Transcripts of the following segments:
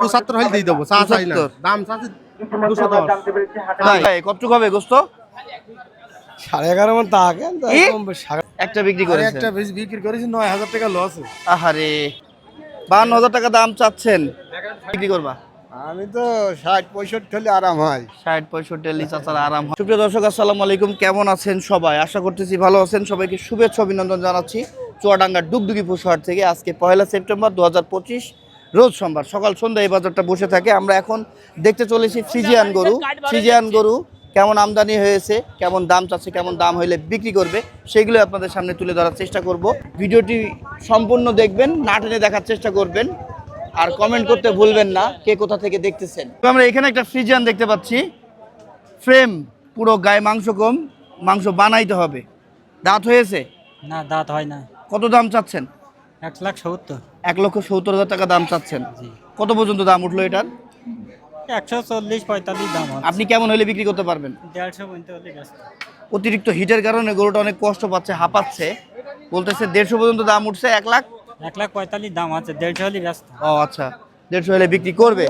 পঁচাত্তর হলে দিয়ে দেবো চা চাই না। দাম চাচ্ছি দুশো দশ। কতটুকু হবে গোস্ত? সাড়ে এগারো মন তাকে একটা বিক্রি করেছেন। একটা বিক্রি করেছি নয় হাজার টাকা লস আহারে বান্ন হাজার টাকা দাম চাচ্ছেন। বিক্রি করবা। আমি তো ষাট পঁয়ষট্টি হলে আরাম হয়। ষাট পঁয়ষট্টি আরাম হয়। সুপ্রিয় দর্শক আসসালামু আলাইকুম। কেমন আছেন সবাই? আশা করতেছি ভালো আছেন। সবাইকে শুভেচ্ছা অভিনন্দন জানাচ্ছি। চুয়াডাঙ্গার ডুগডুগি পশুহাট থেকে আজকে পয়লা সেপ্টেম্বর দু হাজার পঁচিশ। রোজ সোমবার সকাল সন্ধ্যা এই বাজারটা বসে থাকে। আমরা এখন দেখতে চলেছি ফ্রিজিয়ান গরু। ফ্রিজিয়ান গরু কেমন আমদানি হয়েছে কেমন দাম চাচ্ছে কেমন দাম হইলে বিক্রি করবে সেগুলো আপনাদের সামনে তুলে ধরার চেষ্টা করব। ভিডিওটি সম্পূর্ণ দেখবেন না টেনে দেখার চেষ্টা করবেন আর কমেন্ট করতে ভুলবেন না কে কোথা থেকে দেখতেছেন। তো আমরা এখানে একটা ফ্রিজিয়ান দেখতে পাচ্ছি। ফ্রেম পুরো গায়ে মাংস কম মাংস বানাইতে হবে। দাঁত হয়েছে? না দাঁত হয় না। কত দাম চাচ্ছেন? এক লাখ সত্তর। এক লক্ষ সত্তর হাজার টাকা দাম চাচ্ছেন। কত পর্যন্ত দাম উঠল এটার? একশো চল্লিশ পঁয়তাল্লিশ দাম আপনি কেমন হলে বিক্রি করতে পারবেন? দেড়শো অতিরিক্ত হিটের কারণে গরুটা অনেক কষ্ট পাচ্ছে হাঁপাচ্ছে। বলতেছে দেড়শো পর্যন্ত দাম উঠছে এক লাখ? এক লাখ পঁয়তাল্লিশ দাম আছে দেড়শো হলে ও আচ্ছা। দেড়শো হলে বিক্রি করবে।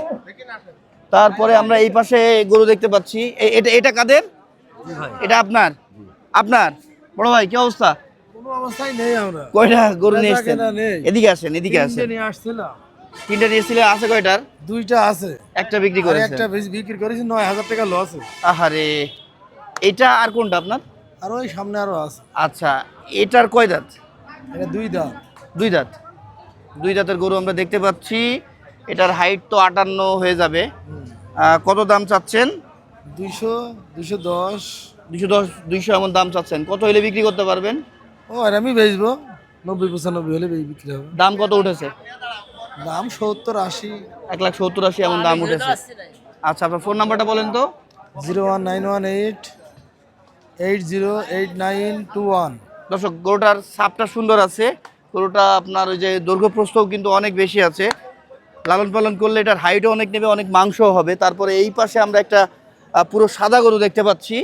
তারপরে আমরা এই পাশে গরু দেখতে পাচ্ছি। এটা এটা কাদের? এটা আপনার? আপনার? বড় ভাই কি অবস্থা? অবস্থায় নেই আমরা। কয়টা গরু নিয়ে বেচা এসছেন? কেনা নেই। এদিকে আসেন এদিকে আসেন। নিয়ে আসছিলাম। তিনটা নিয়েছিলে আছে কয়টার? দুইটা আছে। একটা বিক্রি করেছেন। একটা বিক্রি করেছি নয় হাজার টাকা লস আহারে এটা আর কোনটা আপনার? আর ওই সামনে আরও আছে। আচ্ছা এটার কয় দাঁত? এটা দুই দাম দুই দাঁত। দুই দাঁতের গরু আমরা দেখতে পাচ্ছি এটার হাইট তো আটান্ন হয়ে যাবে। কত দাম চাচ্ছেন? দুইশো দুইশো দশ। দুশো দশ দুইশো এমন দাম চাচ্ছেন। কত হলে বিক্রি করতে পারবেন? ও আর আমি বেচবো। নব্বই পঁচানব্বই হলে বিক্রি হবে। দাম কত উঠেছে? দাম সত্তর আশি। এক লাখ সত্তর আশি এমন দাম উঠেছে। আচ্ছা আপনার ফোন নাম্বারটা বলেন তো। Zero one nine one eight eight zero eight nine two one. দর্শক গরুটার সাপটা সুন্দর আছে। গরুটা আপনার ওই যে দৈর্ঘ্য প্রস্থও কিন্তু অনেক বেশি আছে। লালন পালন করলে এটার হাইটও অনেক নেবে অনেক মাংস হবে। তারপরে এই পাশে আমরা একটা পুরো সাদা গরু দেখতে পাচ্ছি।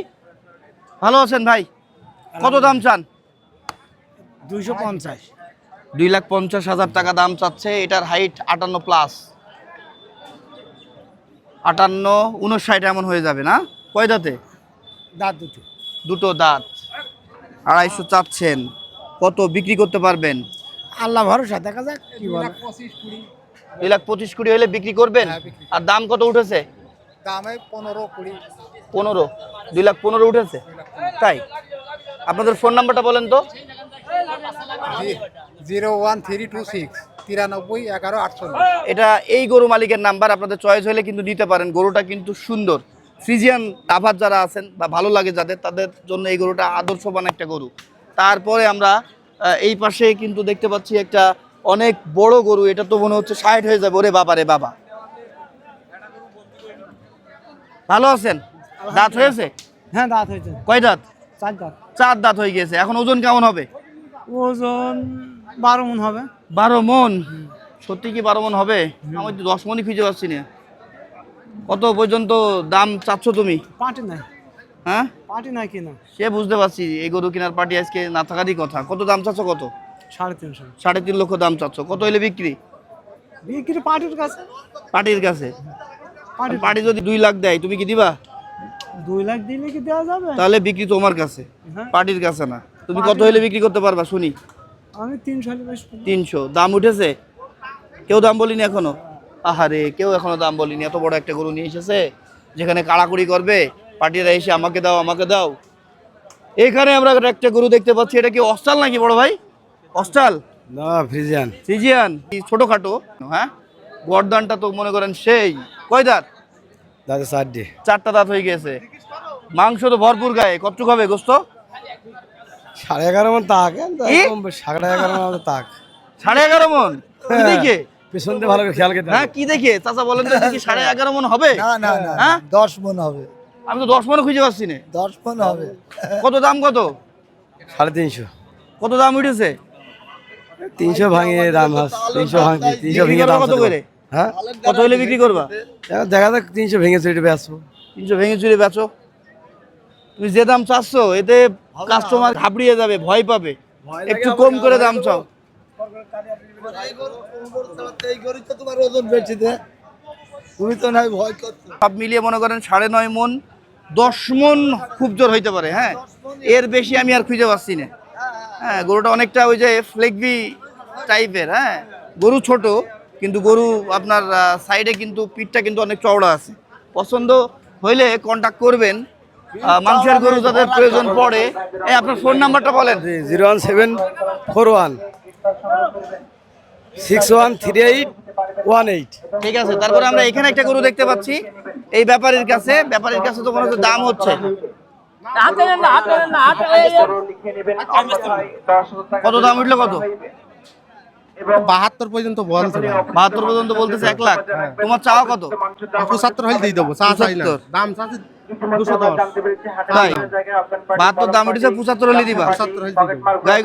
ভালো আছেন ভাই? কত দাম চান? দুইশো পঞ্চাশ। দুই লাখ পঞ্চাশ হাজার টাকা দাম চাচ্ছে এটার হাইট আটান্ন প্লাস আটান্ন উনষাট এমন হয়ে যাবে না? কয় দাঁতে? দাঁত দুটো। দুটো দাঁত। আড়াইশো চাচ্ছেন। কত বিক্রি করতে পারবেন? আল্লাহ ভরসা দেখা যাক কি বলে। দুই লাখ পঁচিশ কুড়ি হলে বিক্রি করবেন? আর দাম কত উঠেছে? দামে পনেরো কুড়ি। পনেরো। দুই লাখ পনেরো উঠেছে? তাই? আপনাদের ফোন নাম্বারটা বলেন তো। Zero one three two six তিরানব্বই এগারো আটচল্লিশ। এটা এই গরু মালিকের নাম্বার আপনাদের চয়েস হলে কিন্তু নিতে পারেন। গরুটা কিন্তু সুন্দর। ফ্রিজিয়ান লাভার যারা আছেন বা ভালো লাগে যাদের তাদের জন্য এই গরুটা আদর্শবান একটা গরু। তারপরে আমরা এই পাশে কিন্তু দেখতে পাচ্ছি একটা অনেক বড় গরু। এটা তো মনে হচ্ছে ষাট হয়ে যাবে। ওরে বাবা রে বাবা। ভালো আছেন? দাঁত হয়েছে? হ্যাঁ দাঁত হয়েছে। কয় দাঁত? চার দাঁত। চার দাঁত হয়ে গেছে। এখন ওজন কেমন হবে? ওজন বারো মন হবে। বারো মন? সত্যি কি বারো মন হবে? আমি তো দশ মনই খুঁজে পাচ্ছি না। কত পর্যন্ত দাম চাচ্ছ তুমি? পাটি নাই। হ্যাঁ? পাটি নাই কিনা? সে বুঝতে পারছি এই গরু কেনার পার্টি আজকে না থাকারই কথা। কত দাম চাচ্ছ কত? সাড়ে তিনশো। সাড়ে তিন লক্ষ দাম চাচ্ছ। কত হইলে বিক্রি? বিক্রি পাটির কাছে। পার্টির কাছে? পাটি পার্টি যদি দুই লাখ দেয় তুমি কি দিবা? দুই লাখ দিলে কি দেওয়া যাবে? তাহলে বিক্রি তোমার কাছে। হ্যাঁ। পার্টির কাছে না। তুমি কত হইলে বিক্রি করতে পারবা? শুনি। আমি তিনশো হলে তিনশো। দাম উঠেছে? কেউ দাম বলিনি এখনও? আহারে কেউ এখনও দাম বলিনি। এত বড় একটা গরু নিয়ে এসেছে যেখানে কাড়াকুড়ি করবে পার্টিরা এসে আমাকে দাও আমাকে দাও। এখানে আমরা একটা গরু দেখতে পাচ্ছি। এটা কি অস্টাল নাকি বড় ভাই? অস্টাল না ফ্রিজিয়ান কি ছোটখাটো? হ্যাঁ? গরদানটা তো মনে করেন সেই। কয় দাঁত? দাদা চারটে। চারটা দাঁত হয়ে গেছে। মাংস তো ভরপুর গায়ে। কতটুক হবে গোস্ত? সাড়ে এগারো মন তাক কি? সাড়ে এগারো মন তাক। সাড়ে এগারো মন? দেখে? পেছন দিয়ে ভালো করে খেয়াল করতে হ্যাঁ কি দেখে? চাচা বলেন তো দেখি সাড়ে এগারো মন হবে? না না না হ্যাঁ? দশ মন হবে। আমি তো দশ মনে খুঁজে পাচ্ছি না। দশ মন হবে। কত দাম কত? সাড়ে তিনশো। কত দাম উঠেছে? তিনশো ভাঙিয়ে দাম হাস তিনশো ভাঙি তিনশো ভেঙে দাম কত করে? হ্যাঁ? কত হলে বিক্রি করবা? দেখা যাক তিনশো ভেঙে চুরি বেসবো তিনশো ভেঙে চুরে বেচো। তুমি যে দাম চাচ্ছ এতে কাস্টমার ঘাবড়িয়ে যাবে ভয় পাবে। একটু কম করে দাম চাও তুমি তো নাই ভয় করছ সব মিলিয়ে মনে করেন সাড়ে নয় মন দশ মন খুব জোর হইতে পারে হ্যাঁ? এর বেশি আমি আর খুঁজে পাচ্ছি না। হ্যাঁ গরুটা অনেকটা ওই যে ফ্লেগবি টাইপের হ্যাঁ? গরু ছোট কিন্তু গরু আপনার সাইডে কিন্তু পিঠটা কিন্তু অনেক চওড়া আছে। পছন্দ হইলে কন্টাক্ট করবেন। মাংসের গরু যাদের প্রয়োজন পড়ে এই আপনার ফোন নাম্বারটা বলেন। Zero one seven four one. Six one three eight one eight. ঠিক আছে তারপরে আমরা এখানে একটা গরু দেখতে পাচ্ছি। এই ব্যাপারীর কাছে ব্যাপারীর কাছে তো মনে হচ্ছে দাম হচ্ছে। কত দাম উঠল কত? বাহাত্তর পর্যন্ত বলছে বাহাত্তর পর্যন্ত বলতেছে এক লাখ। তোমার চাওয়া কত? পঁচাত্তর হলে দিয়ে দেবো চা চাই দাম চাচ্ছি তাই? বাহাত্তর দাম উঠেছে পঁচাত্তর হলে দিবা।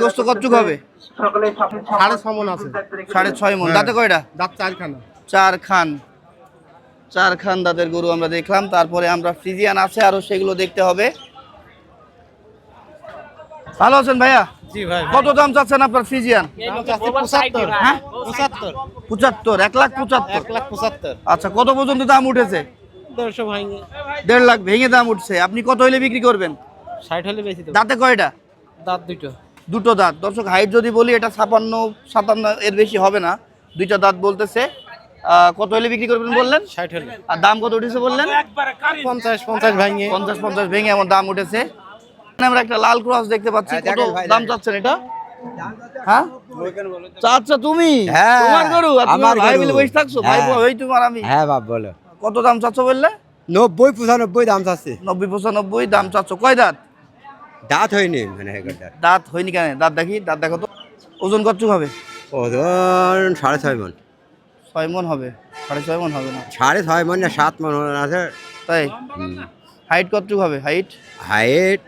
গোস্ত কচ্ছুক হবে? সাড়ে ছ মন আছে। সাড়ে ছয় মন। দাঁতে কয়টা? দাঁত চারখানা। চার খান চার খান দাঁতের গরু আমরা দেখলাম। তারপরে আমরা ফ্রিজিয়ান আছে আরও সেগুলো দেখতে হবে। ভালো আছেন ভাইয়া? কত দাম চাচ্ছেন আপনার ফ্রিজিয়ান? পঁচাত্তর। হ্যাঁ? পঁচাত্তর। পঁচাত্তর। এক লাখ পঁচাত্তর। এক লাখ পঁচাত্তর। আচ্ছা কত পর্যন্ত দাম উঠেছে? দেড়শো ভাঙে। দেড় লাখ ভেঙে দাম উঠছে। আপনি কত হলে বিক্রি করবেন? ষাট হলে বেশি দাঁতে কয়টা? দাঁত দুটো। দুটো দাঁত। দর্শক হাইট যদি বলি এটা ছাপান্ন সাতান্ন এর বেশি হবে না। দুইটা দাঁত বলতেছে। আহ, কত হলে বিক্রি করবেন বললেন? ষাট হলে আর দাম কত উঠেছে বললেন? পঞ্চাশ পঞ্চাশ ভাঙে। পঞ্চাশ পঞ্চাশ ভেঙে এমন দাম উঠেছে। এখানে আমরা একটা লাল ক্রস দেখতে পাচ্ছি। হ্যাঁ, কত দাম চাচ্ছেন এটা? হ্যাঁ? আচ্ছা তুমি? হ্যাঁ, তোমার গরু আর আমার ভাই গরু। মিলে বসে থাকছো? ভাই হ্যাঁ। ভাই তোমার আমি। হ্যাঁ বাপ বলো। কত দাম চাচ্ছ বললে? নব্বই পঁচানব্বই দাম চাচ্ছে। নব্বই পঁচানব্বই দাম চাচ্ছ। কয় দাঁত? দাঁত হয়নি মানে দাঁত হয়নি কেন? দাঁত দেখি দাঁত দেখো তো। ওজন কত হবে? ওজন সাড়ে ছয় মন। ছয় মন হবে। সাড়ে ছয় মন হবে না? সাড়ে ছয় মন না সাত মন আছে। তাই? হাইট কতটুকু হবে? হাইট? হাইট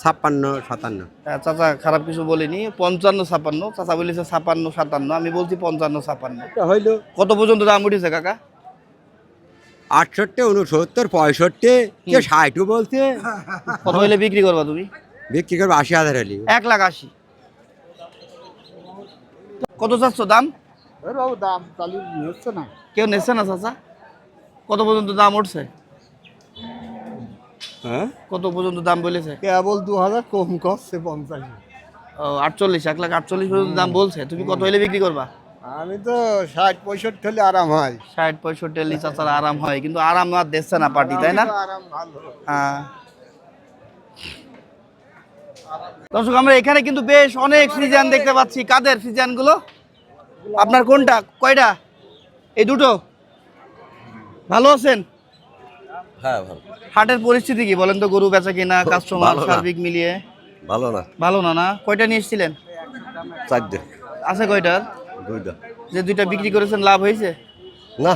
ছাপ্পান্ন সাতান্ন। চাচা খারাপ কিছু বলিনি। পঞ্চান্ন ছাপান্ন চাচা বলেছে ছাপান্ন সাতান্ন। আমি বলছি পঞ্চান্ন ছাপান্ন হইল কত পর্যন্ত দাম উঠেছে কাকা? আটষট্টি উনসত্তর পঁয়ষট্টি কে ষাটও বলছে। কত হইলে বিক্রি করবা তুমি? বিক্রি করব আশি হাজার হলি। এক লাখ আশি। কত চাচ্ছ দাম? বাবু দাম চালু হচ্ছে না। কেউ নেছে না চাচা? কত পর্যন্ত দাম উঠছে? হ্যাঁ? কত পর্যন্ত দাম বলেছে? কেবল দু হাজার কম করছে পঞ্চাশ। ও আটচল্লিশ এক লাখ আটচল্লিশ পর্যন্ত দাম বলছে। তুমি কত হইলে বিক্রি করবা? আমি তো ষাট পঁয়ষট্টি হলে আরাম হয়। ষাট পঁয়ষট্টি হলে চাচার আরাম হয় কিন্তু আরাম আর দিচ্ছে না পার্টি তাই না? আরাম ভালো। হ্যাঁ। দর্শক আমরা এখানে কিন্তু বেশ অনেক ফ্রিজান দেখতে পাচ্ছি। কাদের ফ্রিজানগুলো আপনার কোনটা? কয়টা? এই দুটো? ভালো আছেন? হ্যাঁ ভালো। হাটের পরিস্থিতি কি? বলেন তো গরু বেচা কিনা কাস্টমার সার্বিক মিলিয়ে। ভালো না। ভালো না না? কয়টা নিয়ে এসেছিলেন? চারটে। আছে কয়টার? দুইটা। যে দুইটা বিক্রি করেছেন লাভ হয়েছে? না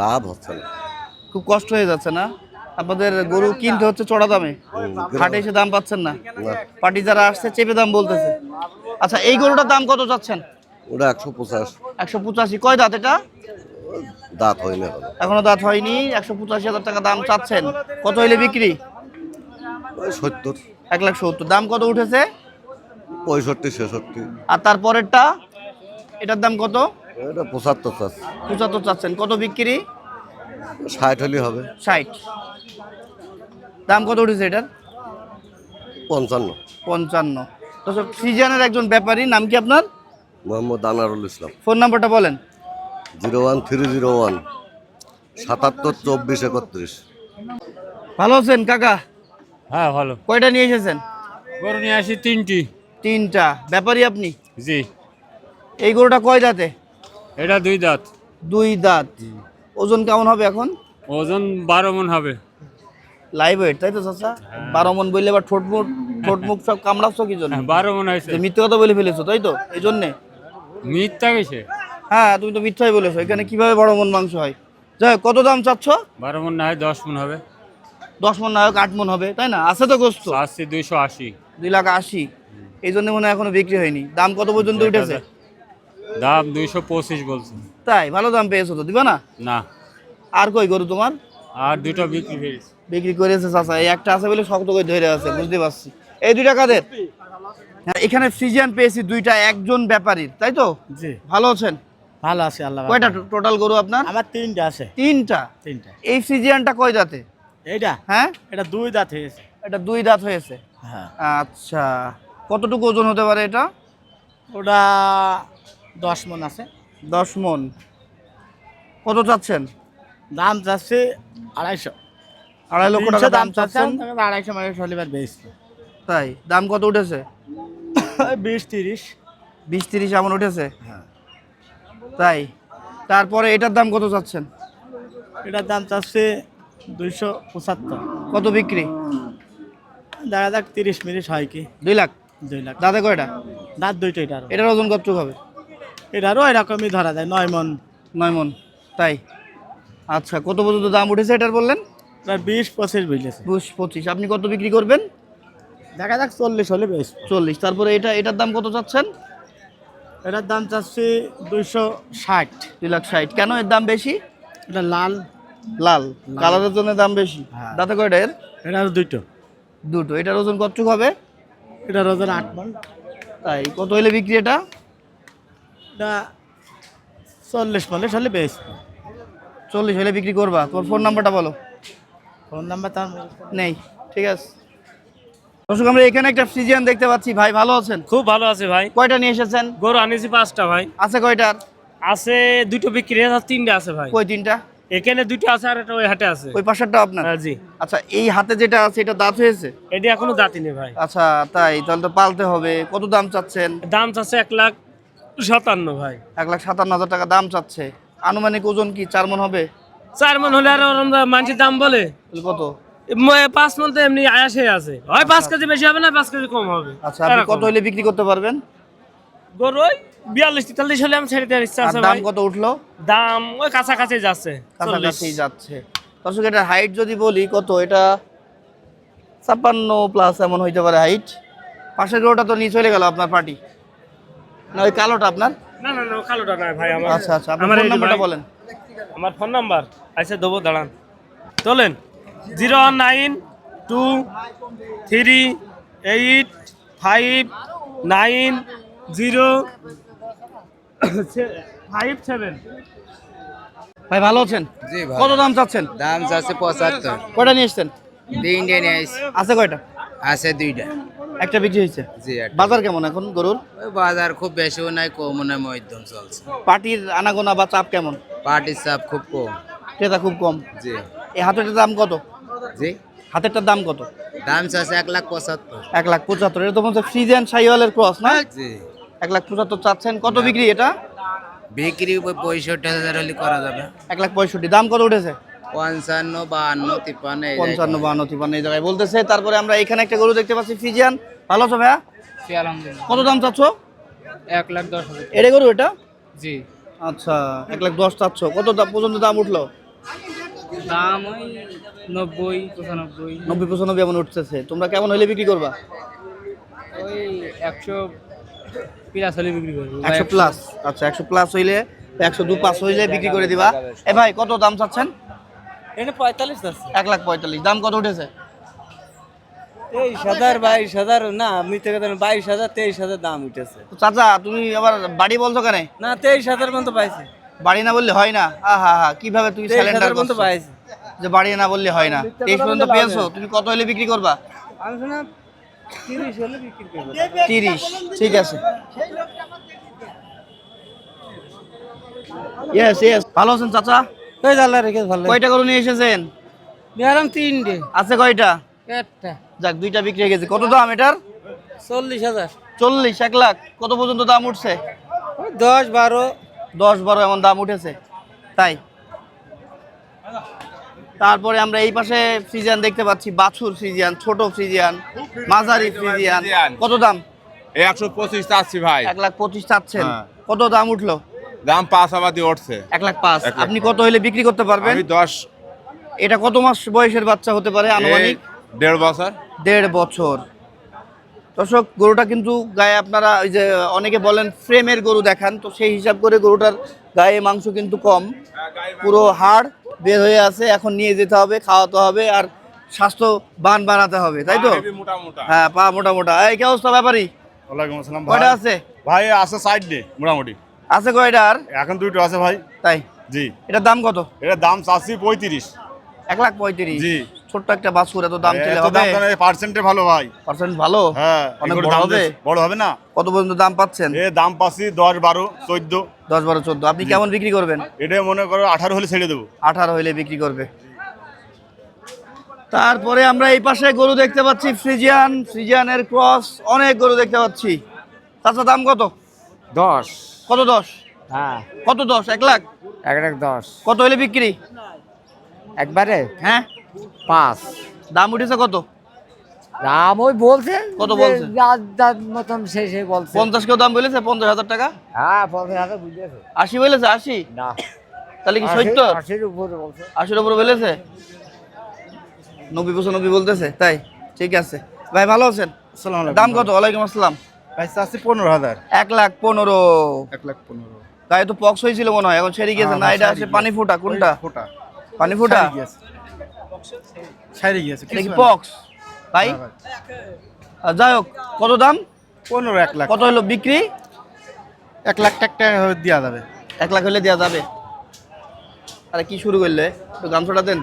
লাভ হচ্ছে না। খুব কষ্ট হয়ে যাচ্ছে না? আপনাদের গরু কিনতে হচ্ছে চড়া দামে। হাটে এসে দাম পাচ্ছেন না। পার্টি যারা আসছে চেপে দাম বলতেছে। আচ্ছা এই গরুটার দাম কত চাচ্ছেন? ওটা একশো পঞ্চাশ একশো পঁচাশি। কয় দাঁত এটা? দাঁত হয় না এখনও দাঁত হয়নি। একশো পঁচাশি হাজার টাকা দাম চাচ্ছেন। কত হইলে বিক্রি? সত্তর। এক লাখ সত্তর। দাম কত উঠেছে? পঁয়ষট্টি ছেষট্টি। আর তারপরেরটা? এটার দাম কত? এটা পঁচাত্তর চাষ পঁচাত্তর চাচ্ছেন। কত বিক্রি? ষাট হলে হবে। ষাট। দাম কত উঠেছে এটার? পঞ্চান্ন। পঞ্চান্ন। দর্শক ফ্রিজিয়ানের একজন ব্যাপারী নাম কি আপনার? মোহাম্মদ আনারুল ইসলাম। ফোন নাম্বারটা বলেন। Zero one three zero one সাতাত্তর চব্বিশ একত্রিশ। ভালো আছেন কাকা? হ্যাঁ ভালো। কয়টা নিয়ে এসেছেন? গরু নিয়ে আসি তিনটি। তিনটা। ব্যাপারী আপনি? জি। এই গরুটা কয় দাঁতে? এটা দুই দাঁত। দুই দাঁত। ওজন কেমন হবে এখন? ওজন বারো মন হবে। লাইভ ওয়েট তাই তো চাচা? বারো মন বললে এবার ঠোঁট মুখ ঠোঁট মুখ সব কামড়াচ্ছ কি জন্য? হ্যাঁ, বারো মন হয়েছে। মিথ্যে কথা বলে ফেলেছো তাই তো? এই জন্যে। মিথ্যা গেছে হ্যাঁ তুমি তো মিথ্যাই বলেছ। এখানে কীভাবে বড় মন মাংস হয়? যাই কত দাম চাচ্ছ? বারো মন না হয় দশ মন হবে। দশ মন না হোক আট মন হবে তাই না? আছে তো গোস্ত? আসছে দুইশো আশি। দুই লাখ আশি। এই জন্য মনে হয় এখনও বিক্রি হয়নি। দাম কত পর্যন্ত উঠেছে? দাম দুইশো পঁচিশ বলছে। তাই? ভালো দাম পেয়েছ তো? দিবা না? না। আর কই গরু তোমার? আর দুটো বিক্রি হয়েছে বিক্রি করেছে চাচা। এই একটা আছে বলে শক্ত করে ধরে আছে বুঝতে পারছি। এই দুইটা কাদের? হ্যাঁ এখানে ফ্রিজিয়ান পেয়েছি দুইটা একজন ব্যাপারীর তাই তো? জি। ভালো আছেন? ভালো আছে আল্লাহ কয়টা টোটাল গরু আপনার? আমার তিনটা আছে। তিনটা? তিনটা। এই ফ্রিজিয়ানটা কয় দাঁতে? এইটা? হ্যাঁ? এটা দুই দাঁত হয়েছে। এটা দুই দাঁত হয়েছে? হ্যাঁ। আচ্ছা। কতটুকু ওজন হতে পারে এটা? ওটা দশ মন আছে। দশ মন। কত চাচ্ছেন? দাম যাচ্ছে আড়াইশো। আড়াই লক্ষ টাকা দাম চাচ্ছেন? আড়াইশো মাইশ হলিবার বেচছে তাই দাম কত উঠেছে? বিশ তিরিশ। বিশ তিরিশ এমন উঠেছে? হ্যাঁ। তাই তারপরে এটার দাম কত চাচ্ছেন? এটার দাম চাচ্ছে দুইশো পঁচাত্তর। কত বিক্রি? দেখা যাক তিরিশ মিনিট হয় কি। দুই লাখ? দুই লাখ। দাদা কয়টা? দাঁত দুইটা এটার ওজন কতটুকু হবে? এটারও এরকমই ধরা যায় নয় মন। নয় মন তাই? আচ্ছা কত পর্যন্ত দাম উঠেছে এটার বললেন? প্রায় বিশ পঁচিশ বুঝলেছে বিশ পঁচিশ আপনি কত বিক্রি করবেন? দেখা যাক চল্লিশ হলে বেশ। চল্লিশ তারপরে এটা এটার দাম কত চাচ্ছেন? এটার দাম চাচ্ছি দুইশো ষাট। দুই লাখ ষাট কেন এর দাম বেশি? এটা লাল। লাল কালারের জন্য দাম বেশি। দাদা দাঁতে কয়টা এর? এটার দুইটো। দুটো এটার ওজন কতটুকু হবে? এটার ওজন আট মন। তাই কত হলে বিক্রি এটা? এটা চল্লিশ চল্লিশ হলে বেশ। চল্লিশ হলে বিক্রি করবা। তোমার ফোন নাম্বারটা বলো। ফোন নাম্বার তার নেই ঠিক আছে। দর্শক আমরা এখানে একটা ফ্রিজিয়ান দেখতে পাচ্ছি। ভাই ভালো আছেন? খুব ভালো আছে ভাই। কয়টা নিয়ে এসেছেন? গরু আনিছি পাঁচটা ভাই। আছে কয়টার? আছে দুটো বিক্রি আছে আর তিনটা আছে ভাই। কই তিনটা? এখানে দুটো আছে আর একটা ওই হাটে আছে। ওই পাশেরটা আপনার? হ্যাঁ, জি। আচ্ছা এই হাতে যেটা আছে এটা দাঁত হয়েছে? এটি এখনও দাঁতি নেই ভাই। আচ্ছা তাই। তাহলে তো পালতে হবে। কত দাম চাচ্ছেন? দাম চাচ্ছে এক লাখ সাতান্ন ভাই। এক লাখ সাতান্ন হাজার টাকা দাম চাচ্ছে। আনুমানিক ওজন কি চার মন হবে? চার মন হলে আর আমরা মানুষের দাম বলে। কত? পাঁচ মন তো এমনি আয়াসে আছে। হয় পাঁচ কেজি বেশি হবে না পাঁচ কেজি কম হবে। আচ্ছা আপনি কত হলে বিক্রি করতে পারবেন? গরু ওই বিয়াল্লিশ তেতাল্লিশ হলে আমি ছেড়ে দেওয়ার ইচ্ছা আছে দাম কত উঠল? দাম ওই কাছাকাছি যাচ্ছে। কাছাকাছি যাচ্ছে। দর্শক এটা হাইট যদি বলি কত? এটা ছাপ্পান্ন প্লাস এমন হইতে পারে হাইট পাশের গরুটা তো নিয়ে চলে গেল আপনার পার্টি না ওই কালোটা আপনার? না না না কালোটা নয় ভাই আমার আচ্ছা আচ্ছা আপনার আমার ফোন নাম্বারটা বলেন। আমার ফোন নাম্বার আচ্ছা দেবো দাঁড়ান। চলেন zero one nine two three eight five nine zero five seven. ভাই ভালো আছেন? জি কত দাম চাচ্ছেন? দাম আছে পঁচাত্তর। কয়টা নিয়ে এসছেন? তিনটে নিয়ে আছে কয়টা? আছে দুইটা। একটা বিক্রি হয়েছে? জি একটা। বাজার কেমন এখন গরুর? ওই বাজার খুব বেশিও নাই কমও নাই মধ্যম চলছে। পার্টির আনাগোনা বা চাপ কেমন? পাটির চাপ খুব কম। ক্রেতা খুব কম। জি। এই হাতেরটার দাম কত? জি। হাতেরটার দাম কত? দাম আছে এক লাখ পঁচাত্তর। এক লাখ পঁচাত্তর। এটা তো মনে ফ্রিজেন সাইওয়ালের ক্রস না? জি। এক লাখ পঁচাত্তর চাচ্ছেন। কত বিক্রি এটা? বিক্রি ওই পঁয়ষট্টি হাজার হলে করা যাবে। এক লাখ পঁয়ষট্টি। দাম কত উঠেছে? পঞ্চান্ন বাহান্ন তিপ্পান্ন পঞ্চান্ন বান্ন তিপান্ন এই জায়গায় বলতেছে। তারপরে আমরা এখানে একটা গরু দেখতে পাচ্ছি ফ্রিজিয়ান ভালো আছো ভাইয়া? কত দাম চাচ্ছ? এক লাখ দশ এটা গরু এটা? জি। আচ্ছা এক লাখ দশ চাচ্ছ। কত দাম পর্যন্ত দাম উঠল? দাম ওই নব্বই পঁচানব্বই। নব্বই পঁচানব্বই এমন উঠতেছে। তোমরা কেমন হলে বিক্রি করবা? ওই একশো প্লাস হলে বিক্রি করব। একশো প্লাস। আচ্ছা একশো প্লাস হইলে একশো দু পাঁচ হইলে বিক্রি করে দিবা। এ ভাই কত দাম চাচ্ছেন? এটা পঁয়তাল্লিশ আছে এক লাখ পঁয়তাল্লিশ দাম কত উঠেছে? তেইশ হাজার বাইশ হাজার না মিথ্যে কথা না, বাইশ হাজার তেইশ হাজার দাম উঠেছে। চাচা তুমি আবার বাড়ি বলছো কেন? না তেইশ হাজার পর্যন্ত পাইছে। বাড়ি না বললে হয় না? আহা হা কীভাবে তুমি তেইশ পর্যন্ত পাইছে। যে বাড়ি না বললে হয় না। তেইশ পর্যন্ত পেয়েছ? তুমি কত হলে বিক্রি করবা? আমি তিরিশ হলে বিক্রি করব। তিরিশ ঠিক আছে। ইয়েস ইয়েস ভালো আছেন চাচা? আল্লাহ রেখে ভালো কয়টা গরু নিয়ে এসেছেন? বিহারাম তিনটে। আছে কয়টা? একটা। যাক দুইটা বিক্রি হয়ে গেছে। কত দাম এটার? চল্লিশ হাজার। চল্লিশ এক লাখ। কত পর্যন্ত দাম উঠছে? দশ বারো। দশ বারো এমন দাম উঠেছে। তাই? তারপরে আমরা এই পাশে ফ্রিজিয়ান দেখতে পাচ্ছি। বাছুর ফ্রিজিয়ান ছোট ফ্রিজিয়ান মাঝারি ফ্রিজিয়ান। কত দাম? একশো পঁচিশ চাচ্ছি ভাই। এক লাখ পঁচিশ চাচ্ছেন। হ্যাঁ। কত দাম উঠল? দাম পাঁচ আবাদি উঠছে। এক লাখ পাঁচ। আপনি কত হলে বিক্রি করতে পারবেন? আমি দশ। এটা কত মাস বয়সের বাচ্চা হতে পারে আনুমানিক? দেড় বছর। দেড় বছর। দর্শক গরুটা কিন্তু গায়ে আপনারা ওই যে অনেকে বলেন ফ্রেমের গরু দেখান তো সেই হিসাব করে গরুটার গায়ে মাংস কিন্তু কম। পুরো হাড় বের হয়ে আছে এখন নিয়ে যেতে হবে খাওয়াতে হবে আর স্বাস্থ্য বান বানাতে হবে তাই তো? মোটা মোটা। হ্যাঁ পা মোটা মোটা। এই কি অবস্থা ব্যাপারই ওয়ালাইকুম আসসালাম কয়টা আছে? ভাই আছে সাইড মোটামুটি। আছে কয়টা আর এখন দুটো আছে ভাই। তাই? জি। এটার দাম কত? এটার দাম চাচ্ছি পঁয়ত্রিশ। এক লাখ পঁয়ত্রিশ। জি। ছোট্ট একটা বাছুর এত দাম চলে হবে? পার্সেন্টে ভালো ভাই। পার্সেন্ট ভালো? হ্যাঁ অনেক বড় দাম হবে? বড় হবে না? কত পর্যন্ত দাম পাচ্ছেন? এ দাম পাচ্ছি দশ বারো চোদ্দ। দশ বারো চোদ্দ। আপনি কেমন বিক্রি করবেন? এটা মনে করো আঠারো হলে ছেড়ে দেবো। আঠারো হইলে বিক্রি করবে। তারপরে আমরা এই পাশে গরু দেখতে পাচ্ছি ফ্রিজিয়ান। ফ্রিজিয়ানের ক্রস অনেক গরু দেখতে পাচ্ছি। তাছাড়া দাম কত? দশ। কত দশ? হ্যাঁ। কত দশ? এক লাখ? এক এক দশ। কত হইলে বিক্রি? একবারে? হ্যাঁ। পাঁচ। দাম উঠেছে কত? দাম ওই বলছে কত বলছে? যার মতন সেই সেই বলছে। পঞ্চাশ কেউ দাম বলেছে? পঞ্চাশ হাজার টাকা? হ্যাঁ পঞ্চাশ হাজার বুঝেছে। আশি বলেছে? আশি? না। তাহলে কি সত্তর আশির উপরে বলছে। আশির উপরে বলেছে? নব্বই পঁচানব্বই বলতেছে তাই? ঠিক আছে। ভাই ভালো আছেন? দাম কত? ওয়ালাইকুম আসসালাম। ভাই চাচ্ছি পনেরো হাজার। এক লাখ পনেরো। এক লাখ পনেরো। গায়ে তো পক্স হয়েছিল মনে হয় এখন গিয়েছে। না এটা আছে পানি ফোটা কোনটা? ফোটা। পানি ফোটা? সাইরে গিয়েছে। এটা কি পক্স? ভাই? আর যাই হোক কত দাম? পনেরো এক লাখ। কত হলো বিক্রি? এক লাখ টাকা দেওয়া যাবে। এক লাখ হলে দেওয়া যাবে। আরে কি শুরু করলে? গামছাটা দেন।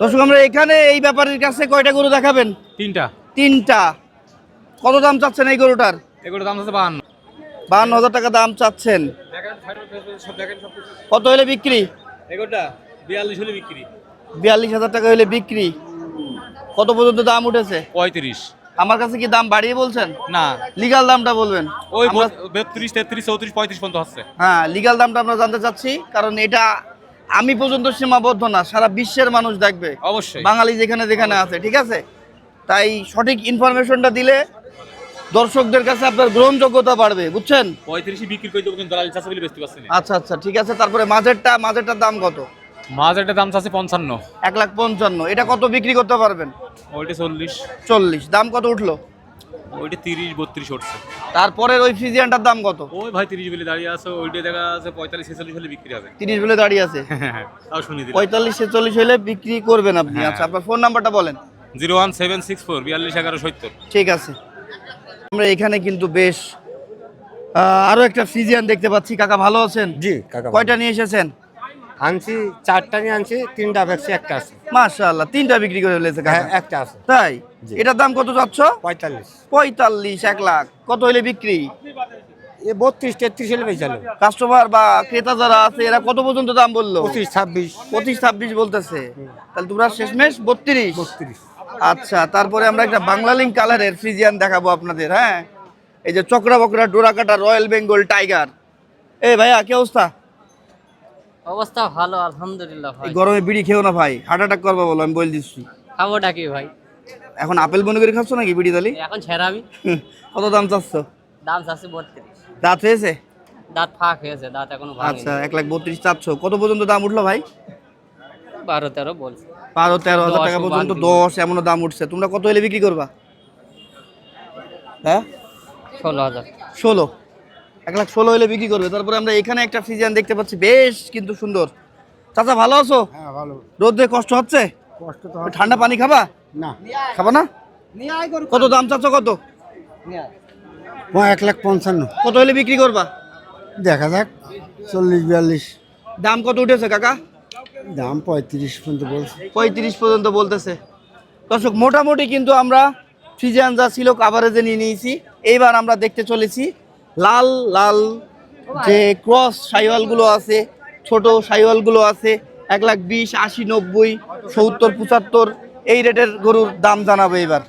দর্শক আমরা এখানে এই ব্যাপারের কাছে কয়টা গরু দেখাবেন? তিনটা। তিনটা। কত দাম চাচ্ছেন এই গরুটার? এগুলোর দাম আছে বাহান্ন। বাহান্ন হাজার টাকা দাম চাচ্ছেন। কত হলে বিক্রি? এগুলোটা বিয়াল্লিশ হলে বিক্রি। বিয়াল্লিশ হাজার টাকা হলে বিক্রি। কত পর্যন্ত দাম উঠেছে? পঁয়ত্রিশ। আমার কাছে কি দাম বাড়িয়ে বলছেন? না। লিগাল দামটা বলবেন। ওই বত্রিশ তেত্রিশ চৌত্রিশ পঁয়ত্রিশ পর্যন্ত হচ্ছে হ্যাঁ লিগাল দামটা আমরা জানতে চাচ্ছি কারণ এটা আমি পর্যন্ত সীমাবদ্ধ না সারা বিশ্বের মানুষ দেখবে। অবশ্যই। বাঙালি যেখানে যেখানে আছে ঠিক আছে? তাই সঠিক ইনফরমেশনটা দিলে দর্শকদের কাছে আপনার গ্রহণযোগ্যতা বাড়বে বুঝছেন? পঁয়ত্রিশে বিক্রি করে দেবো কিন্তু দালালি চাষা বলে বেচতে পারছি না। আচ্ছা আচ্ছা ঠিক আছে তারপরে মাঝেরটা মাঝেরটার দাম কত? মাছ একটা দাম চাচ্ছে পঞ্চান্ন। এক লাখ পঞ্চান্ন এটা কত বিক্রি করতে পারবেন? ওইটা চল্লিশ। চল্লিশ দাম কত উঠল? ওইটা তিরিশ বত্রিশ উঠছে। তারপরের ওই ফিজিয়ানটার দাম কত? ওই ভাই তিরিশ বলে দাঁড়িয়ে আছে ওইটা দেখা আছে পঁয়তাল্লিশ ছেচল্লিশ হলে বিক্রি হবে। তিরিশ বলে দাঁড়িয়ে আছে? তাও শুনি দিলাম। পঁয়তাল্লিশ ছেচল্লিশ হলে বিক্রি করবেন আপনি। হ্যাঁ। আচ্ছা আপনার ফোন নাম্বারটা বলেন। Zero one seven six four বিয়াল্লিশ এগারো সত্তর। ঠিক আছে। আমরা এখানে কিন্তু বেশ আরও একটা ফ্রিজিয়ান দেখতে পাচ্ছি। কাকা ভালো আছেন? জি কাকা কয়টা নিয়ে এসেছেন? আনছি চারটা নিয়ে আনছি তিনটা বেচছি একটা আছে। মাশাআল্লাহ তিনটা বিক্রি করে ফেলেছে কাকা। হ্যাঁ একটা আছে। তাই? এটার দাম কত চাচ্ছ? পঁয়তাল্লিশ। পঁয়তাল্লিশ এক লাখ। কত হইলে বিক্রি? এ বত্রিশ তেত্রিশ হলে বেচালো কাস্টমার বা ক্রেতা যারা আছে এরা কত পর্যন্ত দাম বলল? পঁচিশ ছাব্বিশ। পঁচিশ ছাব্বিশ বলতেছে। তাহলে তোমরা শেষমেশ বত্রিশ। বত্রিশ। আচ্ছা তারপরে আমরা একটা বাংলা লিঙ্ক কালারের ফ্রিজিয়ান দেখাবো আপনাদের হ্যাঁ? এই যে চক্রা বকরা ডোরাকাটা রয়্যাল বেঙ্গল টাইগার। এ ভাইয়া কি অবস্থা? অবস্থা ভালো আলহামদুলিল্লাহ এই গরমে বিড়ি খেও না ভাই হার্ট অ্যাটাক করবা বলো আমি বলে দিচ্ছি। খাব ডাকি ভাই? এখন আপেল মনে করে খাচ্ছ নাকি বিড়ি তালি? এখন ছেড়া আমি। কত দাম চাচ্ছ? দাম চাচ্ছি বত্রিশ। দাঁত হয়েছে? দাঁত ফাঁক হয়েছে দাঁত এখনও আচ্ছা এক লাখ বত্রিশ চাচ্ছ। কত পর্যন্ত দাম উঠল ভাই? বারো তেরো বলছে। বারো তেরো হাজার টাকা পর্যন্ত দশ এমনও দাম উঠছে। তোমরা কত হলে বিক্রি করবা? হ্যাঁ? ষোলো হাজার। ষোলো। এক লাখ ষোলো হলে বিক্রি করবে। তারপরে আমরা এখানে একটা ফ্রিজিয়ান দেখতে পাচ্ছি। বেশ কিন্তু সুন্দর। চাচা ভালো আছো? হ্যাঁ ভালো। রোদে কষ্ট হচ্ছে? কষ্ট তো ঠান্ডা পানি খাবা? না। খাবা না? কত দাম চাচ্ছ কত? এক লাখ পঞ্চান্ন। কত হলে বিক্রি করবা? দেখা যাক। চল্লিশ বিয়াল্লিশ। দাম কত উঠেছে কাকা? দাম পঁয়ত্রিশ পর্যন্ত বলছে। পঁয়ত্রিশ পর্যন্ত বলতেছে। দর্শক, মোটামুটি কিন্তু আমরা ফ্রিজিয়ান যা ছিল কাভারেজে নিয়ে নিয়েছি। এইবার আমরা দেখতে চলেছি লাল লাল যে ক্রস সাইওয়ালগুলো আছে, ছোট সাইওয়ালগুলো আছে, এক লাখ বিশ, আশি, নব্বই, সত্তর, পঁচাত্তর, এই রেটের গরুর দাম জানাব এবার